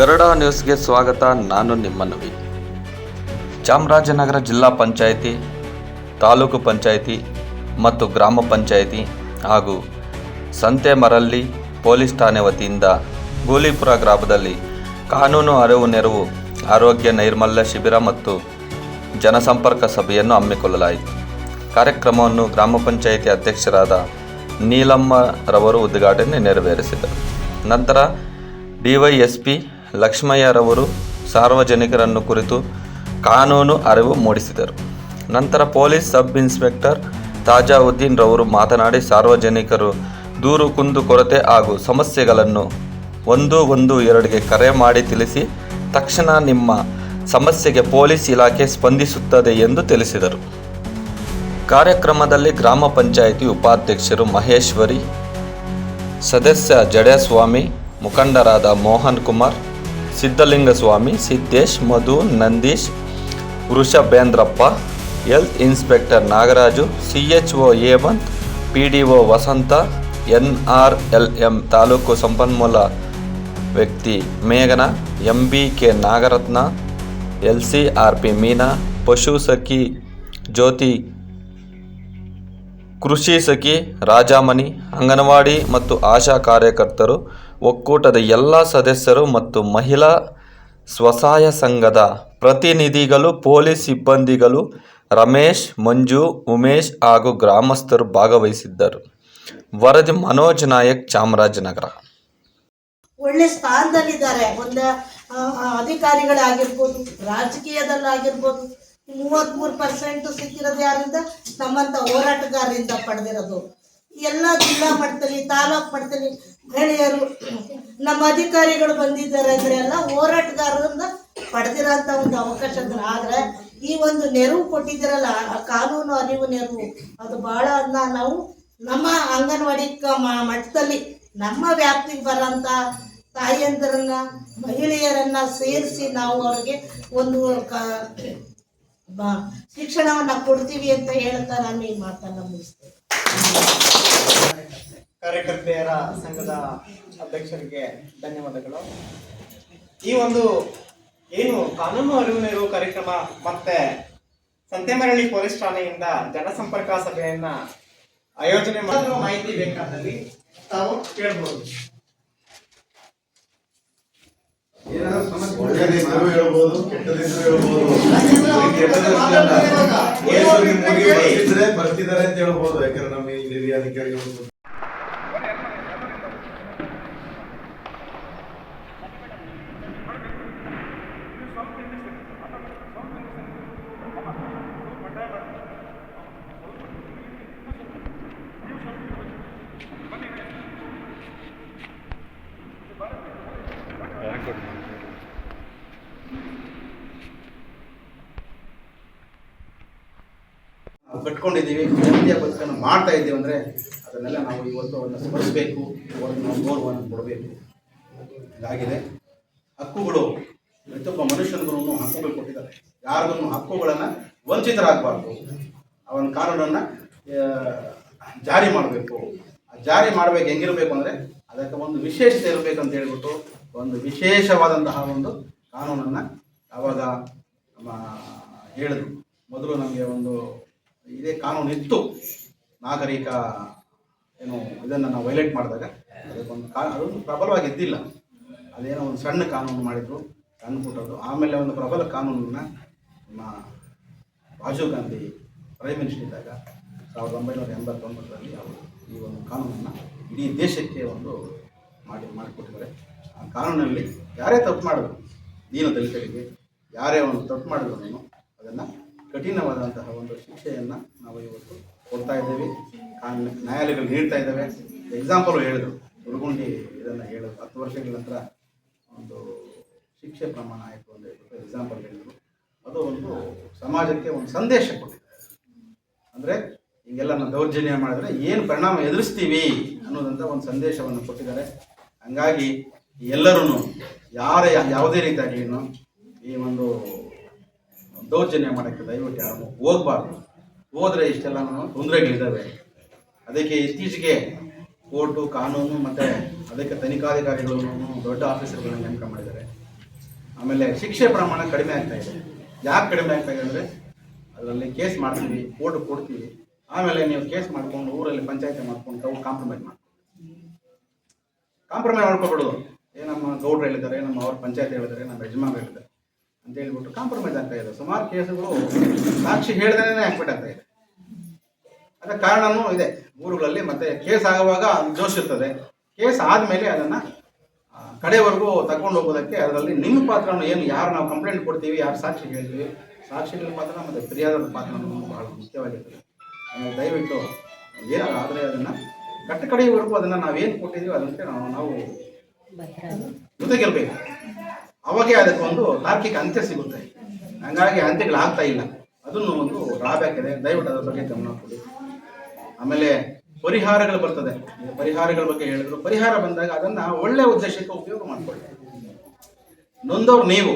ಗರುಡ ನ್ಯೂಸ್ಗೆ ಸ್ವಾಗತ, ನಾನು ನಿಮ್ಮ ನವಿ. ಚಾಮರಾಜನಗರ ಜಿಲ್ಲಾ ಪಂಚಾಯಿತಿ, ತಾಲೂಕು ಪಂಚಾಯಿತಿ ಮತ್ತು ಗ್ರಾಮ ಪಂಚಾಯಿತಿ ಹಾಗೂ ಸಂತೆಮರಳ್ಳಿ ಪೊಲೀಸ್ ಠಾಣೆ ವತಿಯಿಂದ ಗೂಲಿಪುರ ಗ್ರಾಮದಲ್ಲಿ ಕಾನೂನು ಅರಿವು ನೆರವು, ಆರೋಗ್ಯ ನೈರ್ಮಲ್ಯ ಶಿಬಿರ ಮತ್ತು ಜನಸಂಪರ್ಕ ಸಭೆಯನ್ನು ಹಮ್ಮಿಕೊಳ್ಳಲಾಯಿತು. ಕಾರ್ಯಕ್ರಮವನ್ನು ಗ್ರಾಮ ಪಂಚಾಯಿತಿ ಅಧ್ಯಕ್ಷರಾದ ನೀಲಮ್ಮರವರು ಉದ್ಘಾಟನೆ ನೆರವೇರಿಸಿದರು. ನಂತರ ಡಿವೈಎಸ್ಪಿ ಲಕ್ಷ್ಮಯ್ಯರವರು ಸಾರ್ವಜನಿಕರನ್ನು ಕುರಿತು ಕಾನೂನು ಅರಿವು ಮೂಡಿಸಿದರು. ನಂತರ ಪೊಲೀಸ್ ಸಬ್ ಇನ್ಸ್ಪೆಕ್ಟರ್ ತಾಜಾವುದ್ದೀನ್ ರವರು ಮಾತನಾಡಿ, ಸಾರ್ವಜನಿಕರು ದೂರು, ಕುಂದು, ಕೊರತೆ ಹಾಗೂ ಸಮಸ್ಯೆಗಳನ್ನು ಒಂದು ಒಂದು ಎರಡಿಗೆ ಕರೆ ಮಾಡಿ ತಿಳಿಸಿ, ತಕ್ಷಣ ನಿಮ್ಮ ಸಮಸ್ಯೆಗೆ ಪೊಲೀಸ್ ಇಲಾಖೆ ಸ್ಪಂದಿಸುತ್ತದೆ ಎಂದು ತಿಳಿಸಿದರು. ಕಾರ್ಯಕ್ರಮದಲ್ಲಿ ಗ್ರಾಮ ಪಂಚಾಯಿತಿ ಉಪಾಧ್ಯಕ್ಷರು ಮಹೇಶ್ವರಿ, ಸದಸ್ಯ ಜಡೇಸ್ವಾಮಿ, ಮುಖಂಡರಾದ Mohan Kumar Siddalingaswamy Siddesh Madhu Nandish Vrushabhendrappa health inspector Nagaraju C H O Hemanth P D O Vasantha N R L M taluk ಸಂಪನ್ಮೂಲ ವ್ಯಕ್ತಿ ಮೇಘನ M B K Nagaratna L C R P Meena ಪಶು ಸಖಿ ಜ್ಯೋತಿ ಕೃಷಿ ಸಖಿ, ರಾಜಾಮಣಿ, ಅಂಗನವಾಡಿ ಮತ್ತು ಆಶಾ ಕಾರ್ಯಕರ್ತರು, ಒಕ್ಕೂಟದ ಎಲ್ಲ ಸದಸ್ಯರು ಮತ್ತು ಮಹಿಳಾ ಸ್ವಸಹಾಯ ಸಂಘದ ಪ್ರತಿನಿಧಿಗಳು, ಪೊಲೀಸ್ ಸಿಬ್ಬಂದಿಗಳು ರಮೇಶ್, ಮಂಜು, ಉಮೇಶ್ ಹಾಗೂ ಗ್ರಾಮಸ್ಥರು ಭಾಗವಹಿಸಿದ್ದರು. ವರದಿ ಮನೋಜ್ ನಾಯಕ್, ಚಾಮರಾಜನಗರ. ಒಳ್ಳೆ ಸ್ಥಾನದಲ್ಲಿದ್ದಾರೆ. ಒಂದು ಅಧಿಕಾರಿಗಳಾಗಿರ್ಬೋದು, ರಾಜಕೀಯದಲ್ಲಾಗಿರ್ಬೋದು ಮೂವತ್ಮೂರು ಪರ್ಸೆಂಟ್ ಸಿಕ್ಕಿರೋದು ಯಾರಿಂದ? ನಮ್ಮಂತ ಹೋರಾಟಗಾರರಿಂದ ಪಡೆದಿರೋದು. ಎಲ್ಲ ಜಿಲ್ಲಾ ಮಟ್ಟದಲ್ಲಿ, ತಾಲೂಕು ಮಟ್ಟದಲ್ಲಿ ಮಹಿಳೆಯರು ನಮ್ಮ ಅಧಿಕಾರಿಗಳು ಬಂದಿದ್ದಾರೆ ಅಂದ್ರೆ ಎಲ್ಲ ಹೋರಾಟಗಾರರಿಂದ ಪಡೆದಿರೋಂಥ ಒಂದು ಅವಕಾಶ ಆದ್ರೆ ಈ ಒಂದು ನೆರವು ಕೊಟ್ಟಿದ್ದೀರಲ್ಲ ಕಾನೂನು ಅರಿವು ನೆರವು, ಅದು ಬಹಳ ಅದನ್ನ ನಾವು ನಮ್ಮ ಅಂಗನವಾಡಿ ಮಟ್ಟದಲ್ಲಿ ನಮ್ಮ ವ್ಯಾಪ್ತಿಗೆ ಬರೋಂಥ ತಾಯಿಯಂದರನ್ನ, ಮಹಿಳೆಯರನ್ನ ಸೇರಿಸಿ ನಾವು ಅವ್ರಿಗೆ ಒಂದು ಶಿಕ್ಷಣವನ್ನ ಕೊಡ್ತೀವಿ ಅಂತ ಹೇಳ್ತಾ ನಾನು ಈ ಮಾತನ್ನ ಮುಗಿಸ್ತೇನೆ ಕಾರ್ಯಕರ್ತೆಯರ ಸಂಘದ ಅಧ್ಯಕ್ಷರಿಗೆ ಧನ್ಯವಾದಗಳು. ಈ ಒಂದು ಏನು ಕಾನೂನು ಅರಿವು ನೆರವು ಕಾರ್ಯಕ್ರಮ ಮತ್ತೆ ಸಂತೆಮರಳಿ ಪೊಲೀಸ್ ಠಾಣೆಯಿಂದ ಜನಸಂಪರ್ಕ ಸಭೆಯನ್ನ ಆಯೋಜನೆ ಮಾಡಿರುವ ಮಾಹಿತಿ ಬೇಕಾದಲ್ಲಿ ತಾವು ಕೇಳಬಹುದು ಒಳ್ಳೆದಿದ್ರು ಹೇಳ್ಬೋದು ಕೆಟ್ಟದಿದ್ರು ಹೇಳ್ಬೋದು ಬರ್ತಿದ್ರೆ ಬರ್ತಿದ್ದಾರೆ ಅಂತ ಹೇಳ್ಬೋದು ಯಾಕಂದ್ರೆ ನಮ್ಮ ಇಲ್ಲಿ ಹಿರಿಯ ಅಧಿಕಾರಿಗಳು ಕಟ್ಕೊಂಡಿದ್ದೀವಿ ನೆಮ್ಮದಿಯ ಬದುಕನ್ನು ಮಾಡ್ತಾ ಇದ್ದೀವಿ ಅಂದರೆ ಅದನ್ನೆಲ್ಲ ನಾವು ಇವತ್ತು ಅವನ್ನ ಸ್ಮರಿಸಬೇಕು ಒಂದು ನಾವು ಗೌರವವನ್ನು ಕೊಡಬೇಕು. ಇದಾಗಿದೆ. ಹಕ್ಕುಗಳು, ಪ್ರತಿಯೊಬ್ಬ ಮನುಷ್ಯನಿಗೂ ಹಕ್ಕುಗಳು ಕೊಟ್ಟಿದ್ದಾರೆ. ಯಾರಿಗೂ ಹಕ್ಕುಗಳನ್ನು ವಂಚಿತರಾಗಬಾರ್ದು. ಅವನ ಕಾನೂನನ್ನು ಜಾರಿ ಮಾಡಬೇಕು. ಜಾರಿ ಮಾಡಬೇಕು ಹೆಂಗಿರಬೇಕು ಅಂದರೆ ಅದಕ್ಕೆ ಒಂದು ವಿಶೇಷತೆ ಇರಬೇಕು ಅಂತ ಹೇಳ್ಬಿಟ್ಟು ಒಂದು ವಿಶೇಷವಾದಂತಹ ಒಂದು ಕಾನೂನನ್ನು ಅವಾಗ ನಮ್ಮ ಹೇಳಿದ್ರು. ಮೊದಲು ನಮಗೆ ಒಂದು ಇದೇ ಕಾನೂನು ಇತ್ತು ನಾಗರಿಕ ಏನು ಇದನ್ನು ನಾವು ವೈಲೇಟ್ ಮಾಡಿದಾಗ ಅದಕ್ಕೊಂದು ಕಾ, ಅದೊಂದು ಪ್ರಬಲವಾಗಿ ಇದ್ದಿಲ್ಲ ಅದೇನೋ ಒಂದು ಸಣ್ಣ ಕಾನೂನು ಮಾಡಿದ್ರು, ಸಣ್ಣ ಪುಟ್ಟದ್ದು, ಆಮೇಲೆ ಒಂದು ಪ್ರಬಲ ಕಾನೂನನ್ನು ನಮ್ಮ ರಾಜೀವ್ ಗಾಂಧಿ ಪ್ರೈಮ್ ಮಿನಿಸ್ಟರ್ ಇದ್ದಾಗ ಸಾವಿರದ ಒಂಬೈನೂರ ಎಂಬತ್ತೊಂಬತ್ತರಲ್ಲಿ ಅವರು ಈ ಒಂದು ಕಾನೂನನ್ನು ಇಡೀ ದೇಶಕ್ಕೆ ಒಂದು ಮಾಡಿ, ಮಾಡಿಕೊಟ್ಟಿದ್ದಾರೆ. ಆ ಕಾನೂನಲ್ಲಿ ಯಾರೇ ತಪ್ಪು ಮಾಡಿದ್ರು ದೀನ ದಲಿತರಿಗೆ, ಯಾರೇ ಒಂದು ತಪ್ಪು ಮಾಡಿದ್ರು ನೀನು, ಅದನ್ನು ಕಠಿಣವಾದಂತಹ ಒಂದು ಶಿಕ್ಷೆಯನ್ನು ನಾವು ಇವತ್ತು ಕೊಡ್ತಾ ಇದ್ದೇವೆ. ನ್ಯಾಯಾಲಯಗಳು ನೀಡ್ತಾ ಇದ್ದಾವೆ. ಎಕ್ಸಾಂಪಲ್ ಹೇಳಿದ್ರು. ಹುಡುಗುಂಡಿ ಇದನ್ನು ಹೇಳಿದ್ರು ಹತ್ತು ವರ್ಷಗಳ ನಂತರ ಒಂದು ಶಿಕ್ಷೆ ಪ್ರಮಾಣ ಆಯಿತು ಅಂತ ಹೇಳ್ಬಿಟ್ಟು ಎಕ್ಸಾಂಪಲ್ ಹೇಳಿದ್ರು. ಅದು ಒಂದು ಸಮಾಜಕ್ಕೆ ಒಂದು ಸಂದೇಶ ಕೊಟ್ಟಿದೆ ಅಂದರೆ ಹಿಂಗೆಲ್ಲ ನಾವು ದೌರ್ಜನ್ಯ ಮಾಡಿದ್ರೆ ಏನು ಪರಿಣಾಮ ಎದುರಿಸ್ತೀವಿ ಅನ್ನೋದಂಥ ಒಂದು ಸಂದೇಶವನ್ನು ಕೊಟ್ಟಿದ್ದಾರೆ. ಹಂಗಾಗಿ ಎಲ್ಲರೂ ಯಾರೇ ಯಾವುದೇ ರೀತಿಯಾಗಿನೂ ಈ ಒಂದು ದೌರ್ಜನ್ಯ ಮಾಡೋಕ್ಕೆ ದಯವಿಟ್ಟು ಯಾರು ಹೋಗ್ಬಾರ್ದು. ಹೋದ್ರೆ ಇಷ್ಟೆಲ್ಲ ತೊಂದರೆಗಳಿದ್ದಾವೆ. ಅದಕ್ಕೆ ಇತ್ತೀಚೆಗೆ ಕೋರ್ಟು, ಕಾನೂನು ಮತ್ತು ಅದಕ್ಕೆ ತನಿಖಾಧಿಕಾರಿಗಳನ್ನು ದೊಡ್ಡ ಆಫೀಸರ್ಗಳನ್ನ ನೇಮಕ ಮಾಡಿದ್ದಾರೆ. ಆಮೇಲೆ ಶಿಕ್ಷೆ ಪ್ರಮಾಣ ಕಡಿಮೆ ಆಗ್ತಾ ಇದೆ. ಯಾಕೆ ಕಡಿಮೆ ಆಗ್ತಾ ಇದೆ ಅಂದರೆ ಅದರಲ್ಲಿ ಕೇಸ್ ಮಾಡ್ತೀವಿ, ಕೋರ್ಟ್ ಕೊಡ್ತೀವಿ. ಆಮೇಲೆ ನೀವು ಕೇಸ್ ಮಾಡ್ಕೊಂಡು ಊರಲ್ಲಿ ಪಂಚಾಯತಿ ಮಾಡ್ಕೊಂಡು ತಾವು ಕಾಂಪ್ರಮೈಸ್ ಮಾಡ್ತೀವಿ ಕಾಂಪ್ರಮೈಸ್ ಮಾಡ್ಕೊಬಿಡೋದು ಏ ನಮ್ಮ ಗೌಡ್ರು ಹೇಳಿದ್ದಾರೆ, ನಮ್ಮ ಅವ್ರ ಪಂಚಾಯತ್ ಹೇಳಿದ್ದಾರೆ, ನಮ್ಮ ಯಜಮಾನ್ ಹೇಳಿದ್ದಾರೆ. ಅಂತ ಹೇಳ್ಬಿಟ್ಟು ಕಾಂಪ್ರಮೈಸ್ ಆಗ್ತಾ ಇದೆ. ಸುಮಾರು ಕೇಸುಗಳು ಸಾಕ್ಷಿ ಹೇಳ್ದೇನೆ ಆಕ್ಬಿಟ್ ಆಗ್ತಾ ಇದೆ. ಅದರ ಕಾರಣನೂ ಇದೆ. ಊರುಗಳಲ್ಲಿ ಮತ್ತೆ ಕೇಸ್ ಆಗುವಾಗ ಅದು ಜೋಶ್ ಇರ್ತದೆ. ಕೇಸ್ ಆದ್ಮೇಲೆ ಅದನ್ನ ಕಡೆವರೆಗೂ ತಗೊಂಡು ಹೋಗೋದಕ್ಕೆ ಅದರಲ್ಲಿ ನಿಮ್ಮ ಪಾತ್ರ ಏನು ಯಾರು ನಾವು ಕಂಪ್ಲೇಂಟ್ ಕೊಡ್ತೀವಿ ಯಾರು ಸಾಕ್ಷಿ ಹೇಳ್ತೀವಿ ಸಾಕ್ಷಿಗಳ ಪಾತ್ರ ಮತ್ತು ಫಿರ್ಯಾದದ ಪಾತ್ರ ಬಹಳ ಮುಖ್ಯವಾಗಿರ್ತದೆ. ದಯವಿಟ್ಟು ಏನಾದ್ರು ಆದರೆ ಅದನ್ನ ಕಟ್ಟ ಕಡೆಯವರೆಗೂ ಅದನ್ನ ನಾವೇನು ಕೊಟ್ಟಿದ್ದೀವಿ ಅದಕ್ಕೆ ನಾವು ನಾವು ಜೊತೆಗಿರ್ಬೇಕು ಅವಾಗೇ ಅದಕ್ಕೊಂದು ತಾರ್ಕಿಕ ಅಂತ್ಯ ಸಿಗುತ್ತೆ. ಹಂಗಾಗಿ ಅಂತ್ಯಗಳಾಗ್ತಾ ಇಲ್ಲ. ಅದನ್ನು ಒಂದು ಡ್ರಾಬ್ಯಾಕ್ ಇದೆ. ದಯವಿಟ್ಟು ಅದರ ಬಗ್ಗೆ ಗಮನ ಕೊಡಿ. ಆಮೇಲೆ ಪರಿಹಾರಗಳು ಬರ್ತದೆ. ಪರಿಹಾರಗಳ ಬಗ್ಗೆ ಹೇಳಿದ್ರು. ಪರಿಹಾರ ಬಂದಾಗ ಅದನ್ನ ಒಳ್ಳೆ ಉದ್ದೇಶಕ್ಕೆ ಉಪಯೋಗ ಮಾಡ್ಕೊಳ್ಳಿ. ನೊಂದವ್ರು ನೀವು.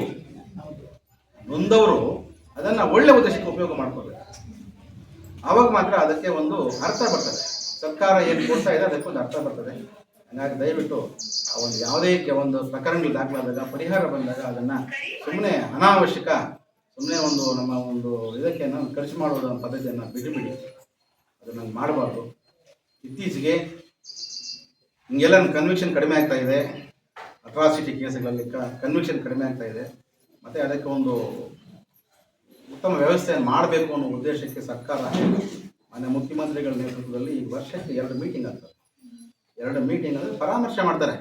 ನೊಂದವರು ಅದನ್ನ ಒಳ್ಳೆ ಉದ್ದೇಶಕ್ಕೆ ಉಪಯೋಗ ಮಾಡ್ಕೊಳ್ಬೇಕು. ಆವಾಗ ಮಾತ್ರ ಅದಕ್ಕೆ ಒಂದು ಅರ್ಥ ಬರ್ತದೆ. ಸರ್ಕಾರ ಏನು ಕೊಡ್ತಾ ಇದೆ ಅದಕ್ಕೊಂದು ಅರ್ಥ ಬರ್ತದೆ. ಹಾಗಾಗಿ ದಯವಿಟ್ಟು ಆ ಒಂದು ಯಾವುದೇ ಒಂದು ಪ್ರಕರಣಗಳು ದಾಖಲಾದಾಗ, ಪರಿಹಾರ ಬಂದಾಗ ಅದನ್ನ ಸುಮ್ಮನೆ ಅನಾವಶ್ಯಕ ಸುಮ್ಮನೆ ಒಂದು ನಮ್ಮ ಒಂದು ಇದಕ್ಕೆ ನಾವು ಖರ್ಚು ಮಾಡುವುದು ಪದ್ಧತಿಯನ್ನು ಬಿಟ್ಟುಬಿಡಿ. ಅದನ್ನು ಮಾಡಬಾರ್ದು. ಇತ್ತೀಚೆಗೆ ಹಿಂಗೆಲ್ಲ ಕನ್ವಿಕ್ಷನ್ ಕಡಿಮೆ ಆಗ್ತಾ ಇದೆ. ಅಟ್ರಾಸಿಟಿ ಕೇಸ್ಗಳಲ್ಲಿ ಕನ್ವಿಕ್ಷನ್ ಕಡಿಮೆ ಆಗ್ತಾ ಇದೆ. ಮತ್ತು ಅದಕ್ಕೆ ಒಂದು ಉತ್ತಮ ವ್ಯವಸ್ಥೆಯನ್ನು ಮಾಡಬೇಕು ಅನ್ನೋ ಉದ್ದೇಶಕ್ಕೆ ಸರ್ಕಾರ ಮಾನ್ಯ ಮುಖ್ಯಮಂತ್ರಿಗಳ ನೇತೃತ್ವದಲ್ಲಿ ಈ ವರ್ಷಕ್ಕೆ ಎರಡು ಮೀಟಿಂಗ್ ಆಗ್ತದೆ. ಎರಡು ಮೀಟಿಂಗ್ ಅಂದರೆ ಪರಾಮರ್ಶೆ ಮಾಡ್ತಾರೆ.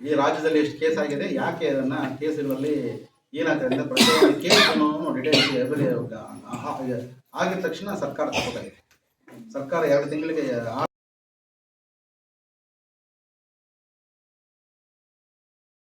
ಈ ರಾಜ್ಯದಲ್ಲಿ ಎಷ್ಟು ಕೇಸ್ ಆಗಿದೆ, ಯಾಕೆ ಅದನ್ನು ಕೇಸುಗಳಲ್ಲಿ ಏನಾಗ್ತದೆ ಅಂದರೆ ಪ್ರತಿಯೊಂದು ಕೇಸನ್ನು ಡಿಟೇಲ್ಸ್ ಆಗಿದ ತಕ್ಷಣ ಸರ್ಕಾರ ತಗೋತಾ ಇದೆ ಸರ್ಕಾರ ಎರಡು ತಿಂಗಳಿಗೆ